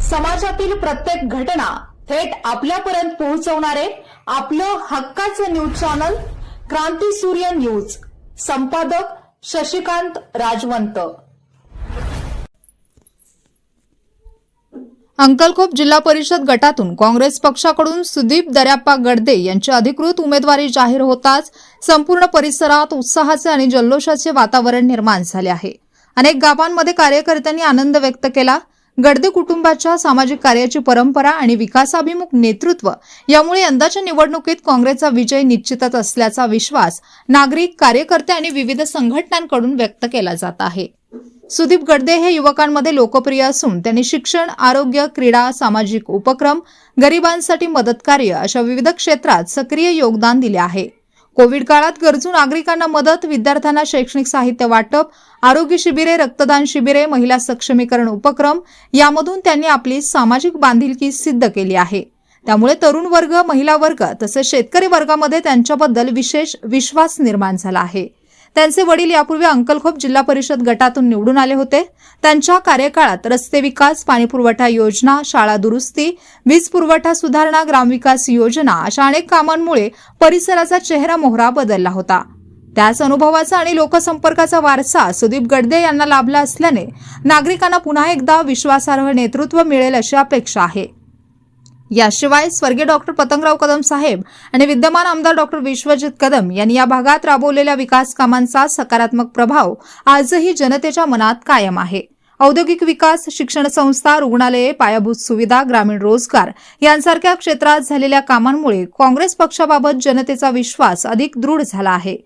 समाजातील प्रत्येक घटना थेट आपल्यापर्यंत पोहोचवणारे आपलं हक्काचं न्यूज चॅनल क्रांती सूर्य न्यूज. संपादक शशिकांत राजवंत. अंकलखोप जिल्हा परिषद गटातून काँग्रेस पक्षाकडून सुदीप दर्याप्पा गडदे यांची अधिकृत उमेदवारी जाहीर होताच संपूर्ण परिसरात उत्साहाचे आणि जल्लोषाचे वातावरण निर्माण झाले आहे. अनेक गावांमध्ये कार्यकर्त्यांनी आनंद व्यक्त केला. गडदे कुटुंबाच्या सामाजिक कार्याची परंपरा आणि विकासाभिमुख नेतृत्व यामुळे यंदाच्या निवडणुकीत काँग्रेसचा विजय निश्चितच असल्याचा विश्वास नागरिक कार्यकर्ते आणि विविध संघटनांकडून व्यक्त केला जात आहे. सुदीप गडदे हे युवकांमध्ये लोकप्रिय असून त्यांनी शिक्षण आरोग्य क्रीडा सामाजिक उपक्रम गरिबांसाठी मदत कार्य अशा विविध क्षेत्रात सक्रिय योगदान दिले आहे. कोविड काळात गरजू नागरिकांना मदत विद्यार्थ्यांना शैक्षणिक साहित्य वाटप आरोग्य शिबिरे रक्तदान शिबिरे महिला सक्षमीकरण उपक्रम यामधून त्यांनी आपली सामाजिक बांधिलकी सिद्ध केली आहे. त्यामुळे तरुण वर्ग महिला वर्ग तसेच शेतकरी वर्गामध्ये त्यांच्याबद्दल विशेष विश्वास निर्माण झाला आहे. त्यांचे वडील यापूर्वी अंकलखोप जिल्हा परिषद गटातून निवडून आले होते. त्यांच्या कार्यकाळात रस्ते विकास पाणीपुरवठा योजना शाळा दुरुस्ती वीज पुरवठा सुधारणा ग्रामविकास योजना अशा अनेक कामांमुळे परिसराचा चेहरा मोहरा बदलला होता. त्याच अनुभवाचा आणि लोकसंपर्काचा वारसा सुदीप गडदे यांना लाभला असल्याने नागरिकांना पुन्हा एकदा विश्वासार्ह नेतृत्व मिळेल अशी अपेक्षा आहे. याशिवाय स्वर्गीय डॉक्टर पतंगराव कदम साहेब आणि विद्यमान आमदार डॉक्टर विश्वजित कदम यांनी या भागात राबवलेल्या विकास कामांचा सकारात्मक प्रभाव आजही जनतेच्या मनात कायम आहे. औद्योगिक विकास शिक्षण संस्था रुग्णालये पायाभूत सुविधा ग्रामीण रोजगार यांसारख्या क्षेत्रात झालेल्या कामांमुळे काँग्रेस पक्षाबाबत जनतेचा विश्वास अधिक दृढ झाला आहे.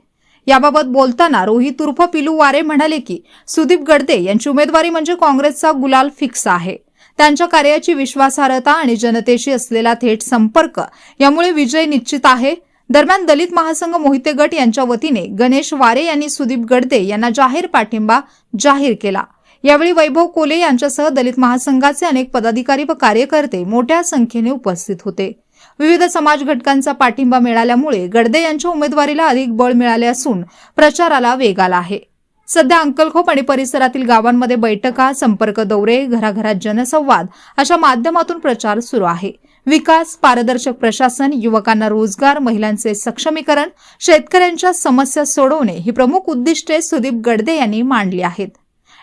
याबाबत बोलताना रोहित उर्फ पिलू वारे म्हणाले की सुदीप गडदे यांची उमेदवारी म्हणजे काँग्रेसचा गुलाल फिक्स आहे. त्यांच्या कार्याची विश्वासार्हता आणि जनतेशी असलेला थेट संपर्क यामुळे विजय निश्चित आहे. दरम्यान दलित महासंघ मोहिते गट यांच्या वतीने गणेश वारे यांनी सुदीप गडदे यांना जाहीर पाठिंबा जाहीर केला. यावेळी वैभव कोले यांच्यासह दलित महासंघाचे अनेक पदाधिकारी व कार्यकर्ते मोठ्या संख्येने उपस्थित होते. विविध समाज घटकांचा पाठिंबा मिळाल्यामुळे गडदे यांच्या उमेदवारीला अधिक बळ मिळाले असून प्रचाराला वेग आला आहे. सध्या अंकलखोप आणि परिसरातील गावांमध्ये बैठका संपर्क दौरे घराघरात जनसंवाद अशा माध्यमातून प्रचार सुरू आहे. विकास पारदर्शक प्रशासन युवकांना रोजगार महिलांचे सक्षमीकरण शेतकऱ्यांच्या समस्या सोडवणे ही प्रमुख उद्दिष्टे सुदीप गडदे यांनी मांडली आहेत.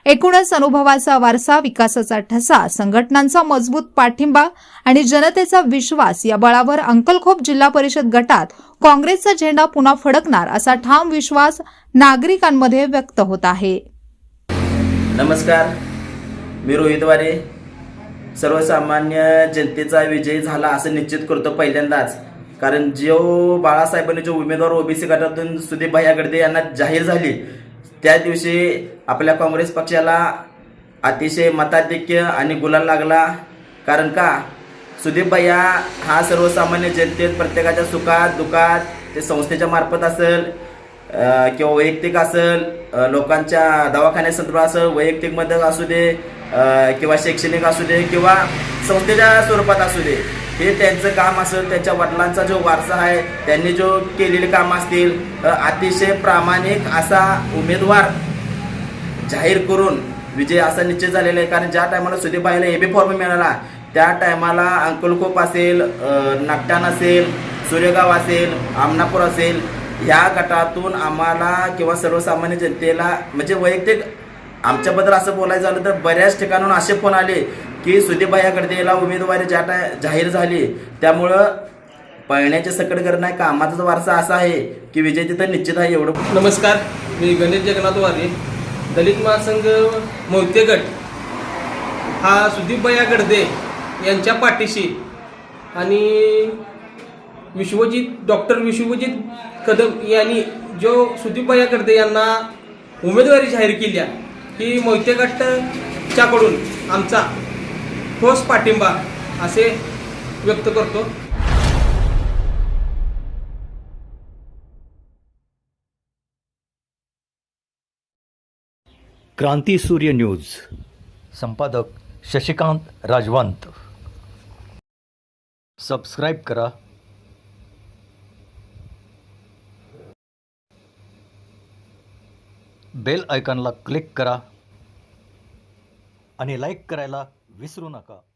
एकूणच अनुभवाचा वारसा विकासाचा ठसा संघटनांचा मजबूत पाठिंबा आणि जनतेचा विश्वास या बळावर अंकलखोप जिल्हा परिषद गटात काँग्रेसचा झेंडा पुन्हा फडकणार असा ठाम विश्वास नागरिकांमध्ये व्यक्त होत आहे. नमस्कार. मी रोहित वारे. सर्वसामान्य जनतेचा विजय झाला असं निश्चित करतो पहिल्यांदाच. कारण जो बाळासाहेबांनी जो उमेदवार ओबीसी गटातून सुदीप भाई गडदे यांना जाहीर झाली त्या दिवशी आपल्या काँग्रेस पक्षाला अतिशय मताधिक्य आणि गुलाल लागला. कारण का? सुदीप भैया हा सर्वसामान्य जनतेत प्रत्येकाच्या सुखात दुखात ते संस्थेच्या मार्फत असेल किंवा वैयक्तिक असेल लोकांच्या दवाखान्यासंदर्भात असेल वैयक्तिक मदत असू दे किंवा शैक्षणिक असू दे किंवा संस्थेच्या स्वरूपात असू दे. हे त्यांचं काम असेल त्यांच्या वडिलांचा जो वारसा आहे त्यांनी जो केलेले काम असतील अतिशय प्रामाणिक असा उमेदवार जाहीर करून विजय असा निश्चित झालेला आहे. कारण ज्या टायमाला सुदीपबाईला बी फॉर्म मिळाला त्या टायमाला अंकलकोप असेल नागटान नागटाण असेल सूर्यगाव असेल आमनापूर असेल ह्या गटातून आम्हाला किंवा सर्वसामान्य जनतेला म्हणजे वैयक्तिक आमच्याबद्दल असं बोलायचं झालं तर बऱ्याच ठिकाणून असे फोन आले की सुदीपबाई गडदेला उमेदवारी ज्या टाय जाहीर झाली. त्यामुळं पळण्याचे सकट करणं आहे कामाचा वारसा असा आहे की विजय तिथं निश्चित आहे एवढं. नमस्कार मी गणेश जगन्नाथ वारे दलित महासंघ मोहिते गट हा सुदीपभैया गडदे यांच्या पाठीशी आणि विश्वजित डॉक्टर विश्वजित कदम यांनी जो सुदीपभैया गडदे यांना उमेदवारी जाहीर केली की ही मोहिते गटच्याकडून आमचा ठोस पाठिंबा असे व्यक्त करतो. क्रांती सूर्य न्यूज. संपादक शशिकांत राजवंत. सबस्क्राईब करा. बेल आयकॉनला क्लिक करा. आणि लाईक करायला विसरू नका.